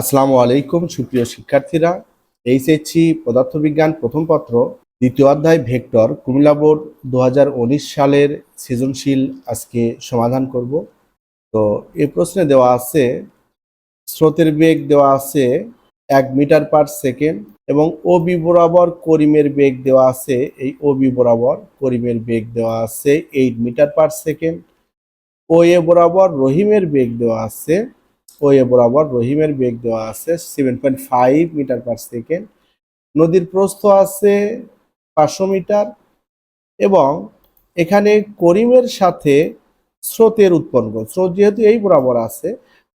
আসসালামু আলাইকুম, সুপ্রিয় শিক্ষার্থীরা। এইচএসসি পদার্থবিজ্ঞান প্রথম পত্র, দ্বিতীয় অধ্যায়, ভেক্টর, কুমিল্লা বোর্ড দু হাজার উনিশ সালের সৃজনশীল আজকে সমাধান করব। তো এ প্রশ্নে দেওয়া আছে, স্রোতের বেগ দেওয়া আছে এক মিটার পার সেকেন্ড এবং ও বি বরাবর করিমের বেগ দেওয়া আছে, এই ও বি বরাবর করিমের বেগ দেওয়া আছে এইট মিটার পার সেকেন্ড। ও এ বরাবর রহিমের বেগ দেওয়া আছে ও এ বরাবর রহিমের বেগ দেওয়া আছে seven point five metre per second নদীর প্রস্থ আছে পাঁচশো মিটার এবং এখানে করিমের সাথে স্রোতের উৎপন্ন। স্রোত যেহেতু এই বরাবর আছে,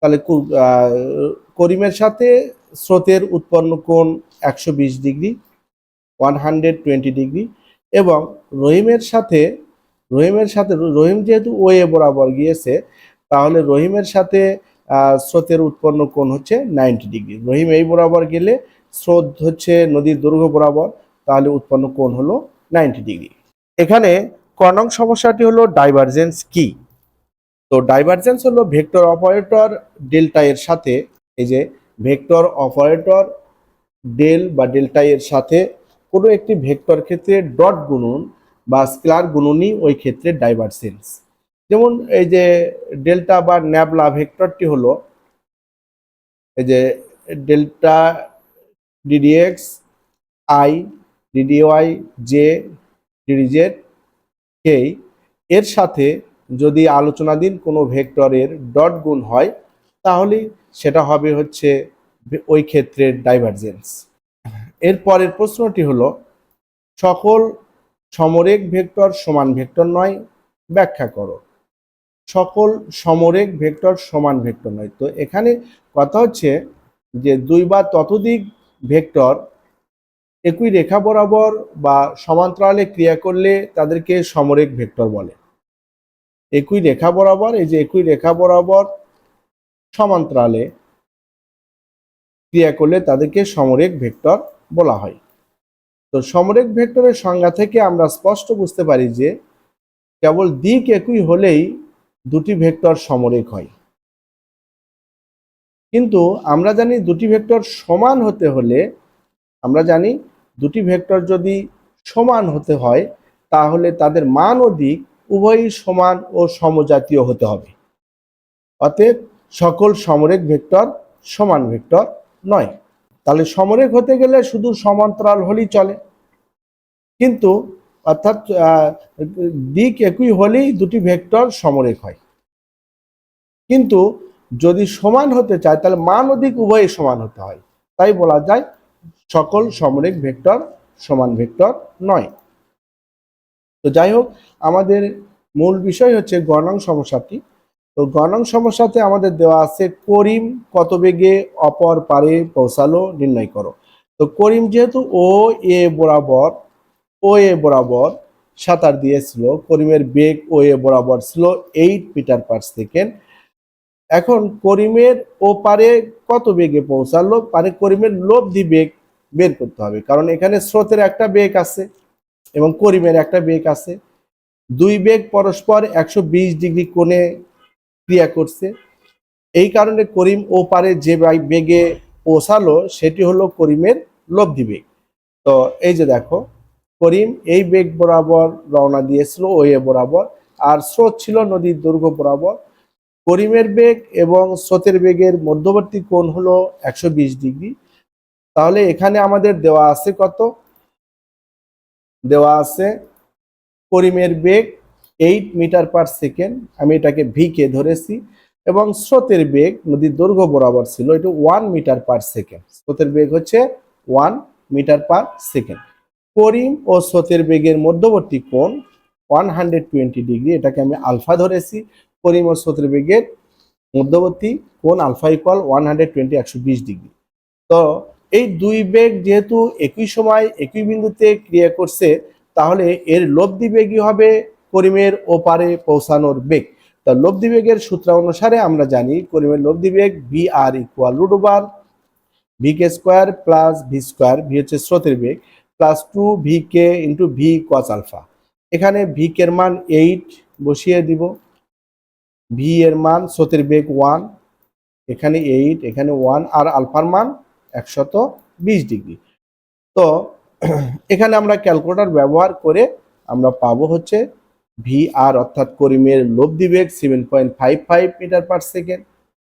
তাহলে করিমের সাথে স্রোতের উৎপন্ন কোণ একশো বিশ ডিগ্রি ওয়ান ডিগ্রি এবং রহিমের সাথে রহিমের সাথে, রহিম যেহেতু ওয়ে বরাবর গিয়েছে, তাহলে রহিমের সাথে স্রোতের উৎপন্ন কোণ হচ্ছে নাইনটি ডিগ্রি। রহিম, এই বরাবর গেলে স্রোত হচ্ছে নদীর দৈর্ঘ্য বরাবর, তাহলে উৎপন্ন কোণ হলো নাইনটি ডিগ্রি। এখানে কনং সমস্যাটি হলো ডাইভারজেন্স কি? তো ডাইভারজেন্স হলো ভেক্টর অপারেটর ডেল্টা এর সাথে, এই যে ভেক্টর অপারেটর ডেল বা ডেল্টা এর সাথে কোনো একটি ভেক্টর ক্ষেত্রে ডট গুণন বা স্কেলার গুণনই ওই ক্ষেত্রে ডাইভারজেন্স। যেমন এই যে ডেল্টা বা ন্যাবলা ভেক্টরটি হলো, এই যে delta D D X I D D Y J D D Z K এর সাথে যদি আলোচনাধীন কোনো ভেক্টরের ডট গুণ হয়, তাহলে সেটা হবে হচ্ছে ওই ক্ষেত্রের ডাইভারজেন্স এর পরের প্রশ্নটি হলো, সকল সমরেক ভেক্টর সমান ভেক্টর নয়, ব্যাখ্যা করো। সকল সমরেখ ভেক্টর সমান ভেক্টর নয়। তো এখানে কথা হচ্ছে যে দুই বা ততোধিক ভেক্টর একই রেখা বরাবর বা সমান্তরালে ক্রিয়া করলে তাদেরকে সমরেখ ভেক্টর বলে। একই রেখা বরাবর, এই যে একই রেখা বরাবর সমান্তরালে ক্রিয়া করলে তাদেরকে সমরেখ ভেক্টর বলা হয়। তো সমরেখ ভেক্টরের সংজ্ঞা থেকে আমরা স্পষ্ট বুঝতে পারি যে কেবল দিক একই হলেই দুটি ভেক্টর সমরেখ হয়। কিন্তু আমরা জানি দুটি ভেক্টর সমান হতে হলে, আমরা জানি দুটি ভেক্টর যদি সমান হতে হয়, তাহলে তাদের মান ও দিক উভয়ই সমান ও সমজাতীয় হতে হবে। অতএব সকল সমরেখ ভেক্টর সমান ভেক্টর নয়। তাহলে সমরেখ হতে গেলে শুধু সমান্তরাল হলেই চলে। কিন্তু অর্থাৎ দিক একই হলেই দুটি ভেক্টর সমরেখ হয়। কিন্তু যদি সমান হতে চায়, তাহলে মান ও দিক উভয়ই সমান হতে হয়। তাই বলা যায়, সকল সমরেখ ভেক্টর সমান ভেক্টর নয়। তো যাই হোক, আমাদের মূল বিষয় হচ্ছে গণাং সমস্যাটি তো গণাং সমস্যাতে আমাদের দেওয়া আছে, করিম কত বেগে অপর পারে পৌঁছালো, নির্ণয় করো। তো করিম যেহেতু ও এ বরাবর ও এ বরাবর সাঁতার দিয়েছিল, করিমের বেগ ও এ বরাবর ছিল এইট মিটার পার সেকেন্ড এখন করিমের ও পারে কত বেগে পৌঁছালো? পারে করিমের লব্ধি বেগ বের করতে হবে, কারণ এখানে স্রোতের একটা বেগ আছে এবং করিমের একটা বেগ আছে। দুই বেগ পরস্পর একশো বিশ ডিগ্রি কোণে ক্রিয়া করছে। এই কারণে করিম ও পারে যে বেগে পৌঁছালো, সেটি হলো করিমের লব্ধি বেগ। তো এই যে দেখো করিম, এই বেগ বরাবর রওনা দিয়েছিল, ও এ বরাবর। আর স্রোত ছিল নদীর দৈর্ঘ্য বরাবর। করিমের বেগ এবং স্রোতের বেগের মধ্যবর্তী কোণ হলো একশো বিশ ডিগ্রি। তাহলে এখানে আমাদের দেওয়া আছে কত? দেওয়া আছে করিমের বেগ এইট মিটার পার সেকেন্ড আমি এটাকে ভি কে ধরেছি, এবং স্রোতের বেগ নদীর দৈর্ঘ্য বরাবর ছিল, এটা ওয়ান মিটার পার সেকেন্ড স্রোতের বেগ হচ্ছে one metre per second Karim ও স্রোতের বেগের মধ্যবর্তী কোণ ওয়ান হান্ড্রেড টোয়েন্টি ডিগ্রি এটাকে আমি আলফা ধরেছি। করিম ও স্রোতের বেগের মধ্যবর্তী কোণ alpha equal one hundred twenty একশো বিশ ডিগ্রি তো এই দুই বেগ যেহেতু একই সময়, একই বিন্দুতে ক্রিয়া করছে, তাহলে এর লব্ধি বেগই হবে করিমের ওপারে পৌঁছানোর বেগ। তা লব্ধি বেগের সূত্র অনুসারে আমরা জানি করিমের লব্ধি বেগ V R equal root over V K square plus V square V হচ্ছে স্রোতের বেগ। Plus two V K into V cos alpha এখানে ভি কের মান এইট বসিয়ে দিব। ভি এর মান স্রোতের বেগ ওয়ান এখানে এইট এখানে ওয়ান আর আলফার মান একশত বিশ ডিগ্রি। তো এখানে আমরা ক্যালকুলেটর ব্যবহার করে আমরা পাবো হচ্ছে ভি আর অর্থাৎ করিমের লব্ধি বেগ seven point five five metre per second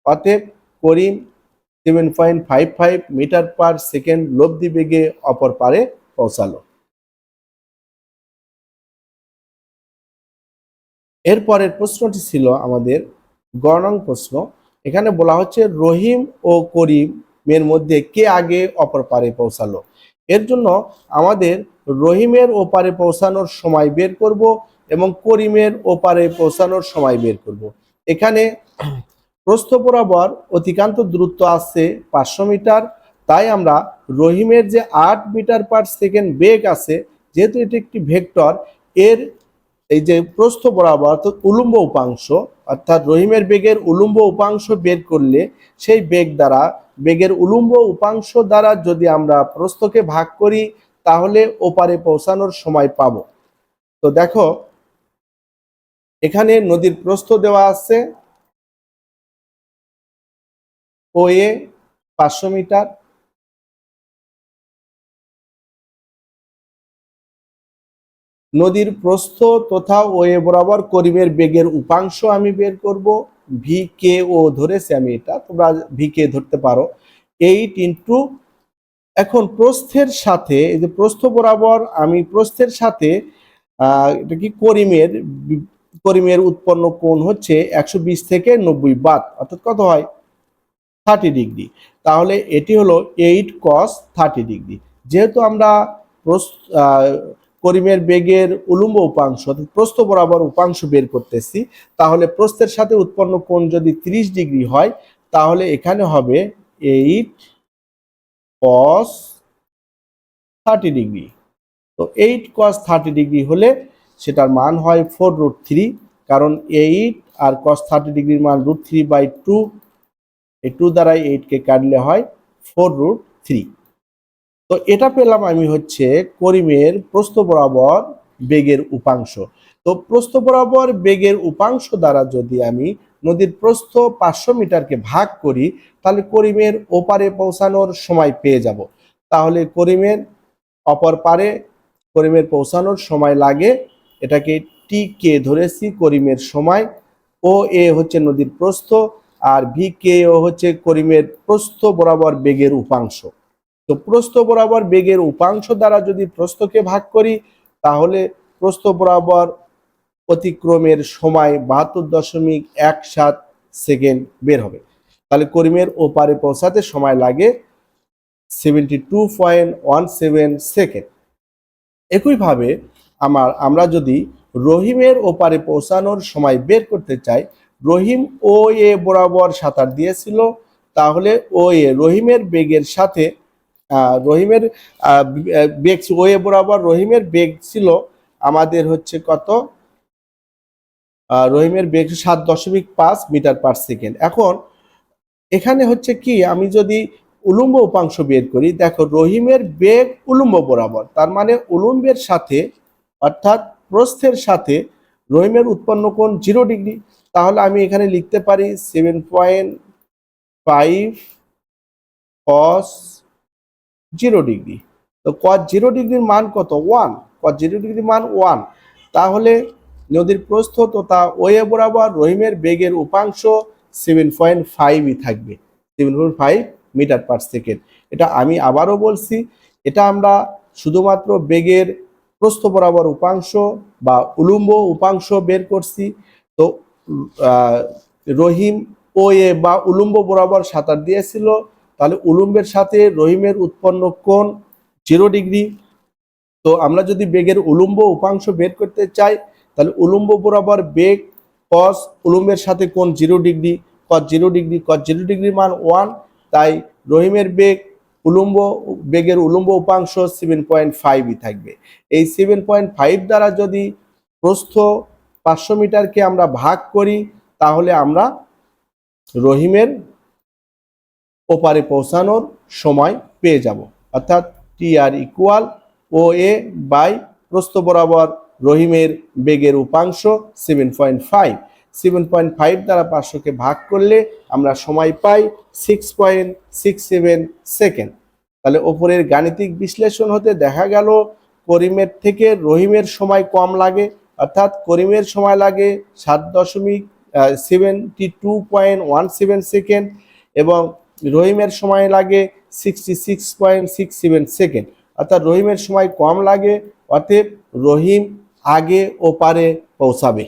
অতএব করিম seven point five five metre per second লব্ধি বেগে অপর পারে পৌঁছালো। এরপরের প্রশ্নটি ছিল আমাদের গণং প্রশ্ন। এখানে বলা হচ্ছে, রহিম ও করিমের মধ্যে কে আগে অপর পারে পৌঁছালো? এর জন্য আমাদের রহিমের ওপারে পৌঁছানোর সময় বের করব এবং করিমের ওপারে পৌঁছানোর সময় বের করব। এখানে প্রস্থ বরাবর অতিকান্ত দূরত্ব আছে পাঁচশো মিটার। তাই আমরা রহিমের যে আট মিটার পার সেকেন্ড বেগ আছে, যেহেতু এটি একটি ভেক্টর, এর এই যে প্রস্থ বরাবর অর্থাৎ উলম্ব উপাংশ, অর্থাৎ রহিমের বেগের উলম্ব উপাংশ বের করলে সেই বেগ দ্বারা, বেগের উলম্ব উপাংশ দ্বারা যদি আমরা প্রস্থকে ভাগ করি, তাহলে ওপারে পৌঁছানোর সময় পাব। তো দেখো, এখানে নদীর প্রস্থ দেওয়া আছে, ও এ পাঁচশো মিটার নদীর প্রস্থ তথা ওয়ে বরাবর করিমের বেগের উপাংশ আমি বের করব। ভি কে ও ধরেছি আমি এটা, তোমরা ভি কে ধরতে পারো। এইট ইন্টু, এখন প্রস্থের সাথে, এই যে প্রস্থ বরাবর আমি প্রস্থের সাথে এটা কি করিমের করিমের উৎপন্ন কোণ হচ্ছে একশো বিশ থেকে নব্বই বাদ, অর্থাৎ কত হয়? Thirty degree. তাহলে এটি হলো এইট কস থার্টি ডিগ্রি। যেহেতু আমরা প্রস্থ করিমের বেগের উলম্ব উপাংশ অর্থাৎ প্রস্থ বরাবর উপাংশ বের করতেছি, তাহলে প্রস্থের সাথে উৎপন্ন কোণ যদি 30 ডিগ্রি হয়, তাহলে এখানে হবে এইট কস থার্টি ডিগ্রি। তো এইট কস থার্টি ডিগ্রি হলে সেটার মান হয় ফোর রুট থ্রি কারণ এইট আর কস থার্টি ডিগ্রির মান রুট থ্রি বাই টু এই টু দ্বারা এইটকে কাটলে হয় ফোর রুট থ্রি তো এটা পেলাম আমি হচ্ছে করিমের প্রস্থ বরাবর বেগের উপাংশ। তো প্রস্থ বরাবর বেগের উপাংশ দ্বারা যদি আমি নদীর প্রস্থ পাঁচশো মিটারকে ভাগ করি, তাহলে করিমের ওপারে পৌঁছানোর সময় পেয়ে যাব। তাহলে করিমের অপর পারে করিমের পৌঁছানোর সময় লাগে, এটাকে টি কে ধরেছি করিমের সময়। ও এ হচ্ছে নদীর প্রস্থ আর ভি কে ও হচ্ছে করিমের প্রস্থ বরাবর বেগের উপাংশ। তো প্রস্থ বরাবর বেগের উপাংশ দ্বারা যদি প্রস্থকে ভাগ করি, তাহলে প্রস্থ বরাবর অতিক্রমের সময় বাহাত্তর দশমিক এক সাত সেকেন্ড বের হবে। তাহলে করিমের ওপারে পৌঁছাতে সময় লাগে seventy two point one seven second. একইভাবে আমার, আমরা যদি রহিমের ওপারে পৌঁছানোর সময় বের করতে চাই, রহিম ও এ বরাবর সাঁতার দিয়েছিল, তাহলে ও এ রহিমের বেগের সাথে রহিমের বেগ ওয়ে বরাবর রহিমের বেগ ছিল আমাদের হচ্ছে কত? রহিমের বেগ সাত দশমিক পাঁচ মিটার পার সেকেন্ড। এখন এখানে হচ্ছে কি, আমি যদি উলম্ব উপাংশ বের করি, দেখো রহিমের বেগ উলম্ব বরাবর, তার মানে উলম্বের সাথে অর্থাৎ প্রস্থের সাথে রহিমের উৎপন্ন কোণ জিরো ডিগ্রি তাহলে আমি এখানে লিখতে পারি seven point five cos zero degree তো কস জিরো ডিগ্রির মান কত? ওয়ান কস জিরো ডিগ্রির মান ওয়ান তাহলে নদীর প্রস্থ তথা ওয়ে বরাবর রহিমের বেগের উপাংশ সেভেন পয়েন্ট ফাইভই থাকবে। Seven point five metre per second এটা আমি আবারও বলছি, এটা আমরা শুধুমাত্র বেগের প্রস্থ বরাবর উপাংশ বা উলম্ব উপাংশ বের করছি। তো রহিম ও এ বা উলম্ব বরাবর সাঁতার দিয়েছিল তাহলে উলম্বের সাথে রহিমের উৎপন্ন কোণ জিরো ডিগ্রি তো আমরা যদি বেগের উলম্ব উপাংশ বের করতে চাই, তাহলে উলম্ব বরাবর বেগ কস উলম্বের সাথে কোণ zero degree cos zero degree cos zero degree মান ওয়ান তাই রহিমের বেগ উলম্ব, বেগের উলম্ব উপাংশ সেভেন পয়েন্ট ফাইভই থাকবে। এই সেভেন পয়েন্ট ফাইভ দ্বারা যদি প্রস্থ পাঁচশো মিটারকে আমরা ভাগ করি, তাহলে আমরা রহিমের ওপারে পৌঁছানোর সময় পেয়ে যাব। অর্থাৎ টি আর ইকুয়াল ও এ বাই প্রস্থ বরাবর রহিমের বেগের উপাংশ seven point five seven point five দ্বারা পাঁচশোকে ভাগ করলে আমরা সময় পাই six point six seven second তাহলে ওপরের গাণিতিক বিশ্লেষণ হতে দেখা গেল করিমের থেকে রহিমের সময় কম লাগে, অর্থাৎ করিমের সময় লাগে সাত দশমিক seventy two point one seven second এবং রহিমের সময় লাগে sixty six point six seven second অর্থাৎ রহিমের সময় কম লাগে, অতএব রহিম আগে ওপারে পৌঁছাবে।